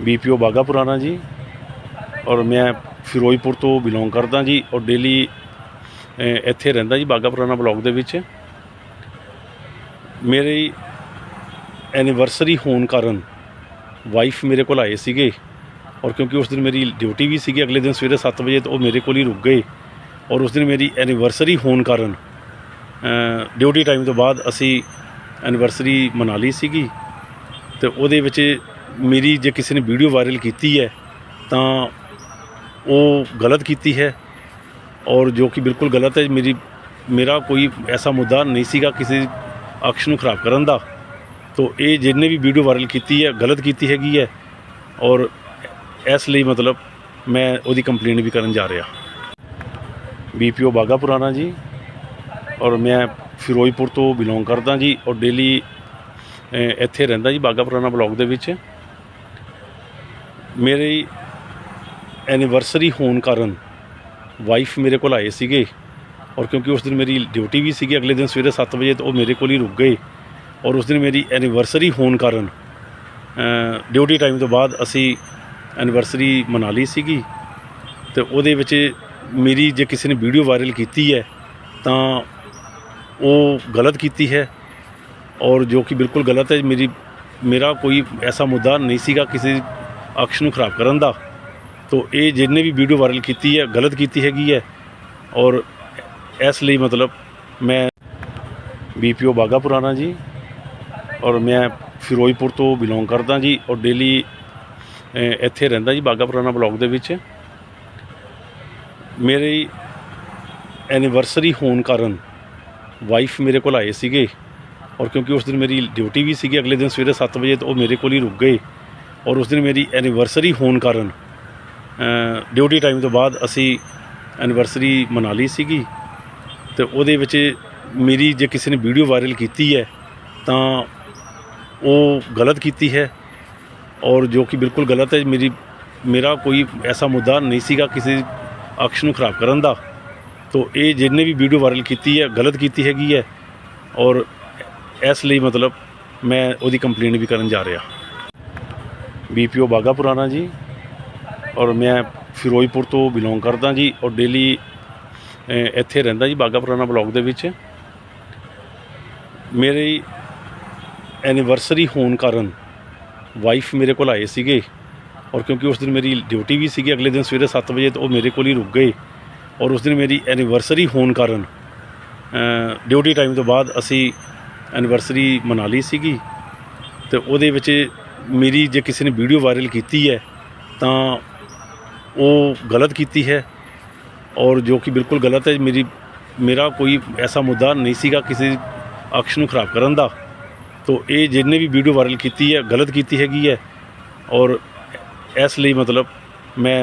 BPO ਬਾਗਾ ਪੁਰਾਣਾ ਜੀ ਔਰ ਮੈਂ ਫਿਰੋਜ਼ਪੁਰ ਤੋਂ ਬਿਲੋਂਗ ਕਰਦਾ ਜੀ ਔਰ ਡੇਲੀ ਇੱਥੇ ਰਹਿੰਦਾ ਜੀ ਬਾਗਾ ਪੁਰਾਣਾ ਬਲਾਕ ਦੇ ਵਿੱਚ। ਮੇਰੀ ਐਨੀਵਰਸਰੀ ਹੋਣ ਕਾਰਨ ਵਾਈਫ ਮੇਰੇ ਕੋਲ ਆਏ ਸੀਗੇ ਔਰ ਕਿਉਂਕਿ ਉਸ ਦਿਨ ਮੇਰੀ ਡਿਊਟੀ ਵੀ ਸੀਗੀ, ਅਗਲੇ ਦਿਨ ਸਵੇਰੇ 7 ਵਜੇ ਤੋਂ ਉਹ ਮੇਰੇ ਕੋਲ ਹੀ ਰੁਕ ਗਏ ਔਰ ਉਸ ਦਿਨ ਮੇਰੀ ਐਨੀਵਰਸਰੀ ਹੋਣ ਕਾਰਨ ਡਿਊਟੀ ਟਾਈਮ ਤੋਂ ਬਾਅਦ ਅਸੀਂ ਐਨੀਵਰਸਰੀ ਮਨਾ ਲਈ ਸੀਗੀ ਤੇ ਉਹਦੇ ਵਿੱਚ ਮੇਰੀ ਜੇ ਕਿਸੇ ਨੇ ਵੀਡੀਓ ਵਾਇਰਲ ਕੀਤੀ ਹੈ, ਤਾਂ ਉਹ ਗਲਤ ਕੀਤੀ ਹੈ ਔਰ ਜੋ ਕਿ ਬਿਲਕੁਲ ਗਲਤ ਹੈ, ਮੇਰੀ, ਮੇਰਾ ਕੋਈ ਐਸਾ ਮੁੱਦਾ ਨਹੀਂ ਸੀਗਾ ਕਿਸੇ ਅਕਸ਼ ਨੂੰ ਖਰਾਬ ਕਰਨ ਦਾ। ਤੋ ਇਹ ਜਿਹਨੇ ਵੀ ਵੀਡੀਓ ਵਾਇਰਲ ਕੀਤੀ ਹੈ, ਗਲਤ ਕੀਤੀ ਹੈਗੀ ਹੈ ਔਰ ਇਸ ਲਈ ਮਤਲਬ ਮੈਂ ਉਹਦੀ ਕੰਪਲੇਂਟ ਵੀ ਕਰਨ ਜਾ ਰਿਹਾ। ਬੀਪੀਓ ਬਾਗਾ ਪੁਰਾਣਾ ਜੀ ਔਰ ਮੈਂ ਫਿਰੋਜ਼ਪੁਰ ਤੋਂ ਬਿਲੋਂਗ ਕਰਦਾ ਜੀ ਔਰ ਡੇਲੀ ਇੱਥੇ ਰਹਿੰਦਾ ਜੀ ਬਾਗਾ ਪੁਰਾਣਾ ਬਲਾਕ ਦੇ ਵਿੱਚ। ਮੇਰੀ ਐਨੀਵਰਸਰੀ ਹੋਣ ਕਾਰਨ ਵਾਈਫ ਮੇਰੇ ਕੋਲ ਆਏ ਸੀਗੇ ਔਰ ਕਿਉਂਕਿ ਉਸ ਦਿਨ ਮੇਰੀ ਡਿਊਟੀ ਵੀ ਸੀਗੀ, ਅਗਲੇ ਦਿਨ ਸਵੇਰੇ 7 ਵਜੇ ਤੋਂ ਉਹ ਮੇਰੇ ਕੋਲ ਹੀ ਰੁਕ ਗਏ ਔਰ ਉਸ ਦਿਨ ਮੇਰੀ ਐਨੀਵਰਸਰੀ ਹੋਣ ਕਾਰਨ ਡਿਊਟੀ ਟਾਈਮ ਤੋਂ ਬਾਅਦ ਅਸੀਂ ਐਨੀਵਰਸਰੀ ਮਨਾ ਲਈ ਸੀਗੀ ਤੇ ਉਹਦੇ ਵਿੱਚ ਮੇਰੀ ਜੇ ਕਿਸੇ ਨੇ ਵੀਡੀਓ ਵਾਇਰਲ ਕੀਤੀ ਹੈ ਤਾਂ ਉਹ ਗਲਤ ਕੀਤੀ ਹੈ ਔਰ ਜੋ ਕਿ ਬਿਲਕੁਲ ਗਲਤ ਹੈ, ਮੇਰੀ, ਮੇਰਾ ਕੋਈ ਐਸਾ ਮੁੱਦਾ ਨਹੀਂ ਸੀਗਾ ਕਿਸੇ ਅਕਸ਼ ਨੂੰ ਖਰਾਬ ਕਰਨ ਦਾ। ਤੋ ਇਹ ਜਿਹਨੇ ਵੀ ਵੀਡੀਓ ਵਾਇਰਲ ਕੀਤੀ ਹੈ, ਗਲਤ ਕੀਤੀ ਹੈਗੀ ਹੈ, ਔਰ ਇਸ ਲਈ ਮਤਲਬ ਮੈਂ ਬੀਪੀਓ ਬਾਗਾ ਪੁਰਾਣਾ ਜੀ, ਔਰ ਮੈਂ ਫਿਰੋਜ਼ਪੁਰ ਤੋਂ ਬਿਲੋਂਗ ਕਰਦਾ ਜੀ, ਔਰ ਡੇਲੀ ਇੱਥੇ ਰਹਿੰਦਾ ਜੀ ਬਾਗਾ ਪੁਰਾਣਾ ਬਲਾਕ ਦੇ ਵਿੱਚ। ਮੇਰੀ ਐਨੀਵਰਸਰੀ ਹੋਣ ਕਾਰਨ ਵਾਈਫ ਮੇਰੇ ਕੋਲ ਆਏ ਸੀਗੇ, ਔਰ ਕਿਉਂਕਿ ਉਸ ਦਿਨ ਮੇਰੀ ਡਿਊਟੀ ਵੀ ਸੀਗੀ, ਅਗਲੇ ਦਿਨ ਸਵੇਰੇ 7 ਵਜੇ, ਤੋਂ ਉਹ ਮੇਰੇ ਕੋਲ ਹੀ ਰੁਕ ਗਏ। ਔਰ ਉਸ ਦਿਨ ਮੇਰੀ ਐਨੀਵਰਸਰੀ ਹੋਣ ਕਾਰਨ ਡਿਊਟੀ ਟਾਈਮ ਤੋਂ ਬਾਅਦ ਅਸੀਂ ਐਨੀਵਰਸਰੀ ਮਨਾ ਲਈ ਸੀਗੀ। ਤੇ ਉਹਦੇ ਵਿੱਚ ਮੇਰੀ ਜੇ ਕਿਸੇ ਨੇ ਵੀਡੀਓ ਵਾਇਰਲ ਕੀਤੀ ਹੈ, ਤਾਂ ਉਹ ਗਲਤ ਕੀਤੀ ਹੈ। ਔਰ ਜੋ ਕਿ ਬਿਲਕੁਲ ਗਲਤ ਹੈ, ਮੇਰੀ, ਮੇਰਾ ਕੋਈ ਐਸਾ ਮੁੱਦਾ ਨਹੀਂ ਸੀਗਾ ਕਿਸੇ ਅਕਸ਼ ਨੂੰ ਖਰਾਬ ਕਰਨ ਦਾ। ਤੋ ਇਹ ਜਿਹਨੇ ਵੀ ਵੀਡੀਓ ਵਾਇਰਲ ਕੀਤੀ ਹੈ, ਗਲਤ ਕੀਤੀ ਹੈਗੀ ਹੈ। ਔਰ ਇਸ ਲਈ ਮਤਲਬ ਮੈਂ ਉਹਦੀ ਕੰਪਲੇਂਟ ਵੀ ਕਰਨ ਜਾ ਰਿਹਾ। ਬੀਪੀਓ ਬਾਗਾ ਪੁਰਾਣਾ ਜੀ ਔਰ ਮੈਂ ਫਿਰੋਜ਼ਪੁਰ ਤੋਂ ਬਿਲੋਂਗ ਕਰਦਾ ਜੀ ਔਰ ਡੇਲੀ ਇੱਥੇ ਰਹਿੰਦਾ ਜੀ ਬਾਗਾ ਪੁਰਾਣਾ ਬਲਾਕ ਦੇ ਵਿੱਚ। ਮੇਰੀ ਐਨੀਵਰਸਰੀ ਹੋਣ ਕਾਰਨ ਵਾਈਫ ਮੇਰੇ ਕੋਲ ਆਏ ਸੀਗੇ ਔਰ ਕਿਉਂਕਿ ਉਸ ਦਿਨ ਮੇਰੀ ਡਿਊਟੀ ਵੀ ਸੀਗੀ, ਅਗਲੇ ਦਿਨ ਸਵੇਰੇ 7 ਵਜੇ ਤੋਂ ਉਹ ਮੇਰੇ ਕੋਲ ਹੀ ਰੁਕ ਗਏ ਔਰ ਉਸ ਦਿਨ ਮੇਰੀ ਐਨੀਵਰਸਰੀ ਹੋਣ ਕਾਰਨ ਡਿਊਟੀ ਟਾਈਮ ਤੋਂ ਬਾਅਦ ਅਸੀਂ ਐਨੀਵਰਸਰੀ ਮਨਾ ਲਈ ਸੀਗੀ ਤੇ ਉਹਦੇ ਵਿੱਚ ਮੇਰੀ ਜੇ ਕਿਸੇ ਨੇ ਵੀਡੀਓ ਵਾਇਰਲ ਕੀਤੀ ਹੈ, ਤਾਂ ਉਹ ਗਲਤ ਕੀਤੀ ਹੈ ਔਰ ਜੋ ਕਿ ਬਿਲਕੁਲ ਗਲਤ ਹੈ, ਮੇਰੀ, ਮੇਰਾ ਕੋਈ ਐਸਾ ਮੁੱਦਾ ਨਹੀਂ ਸੀਗਾ ਕਿਸੇ ਅਕਸ਼ ਨੂੰ ਖਰਾਬ ਕਰਨ ਦਾ। ਤੋ ਇਹ ਜਿਹਨੇ ਵੀ ਵੀਡੀਓ ਵਾਇਰਲ ਕੀਤੀ ਹੈ, ਗਲਤ ਕੀਤੀ ਹੈਗੀ ਹੈ ਔਰ ਇਸ ਲਈ ਮਤਲਬ ਮੈਂ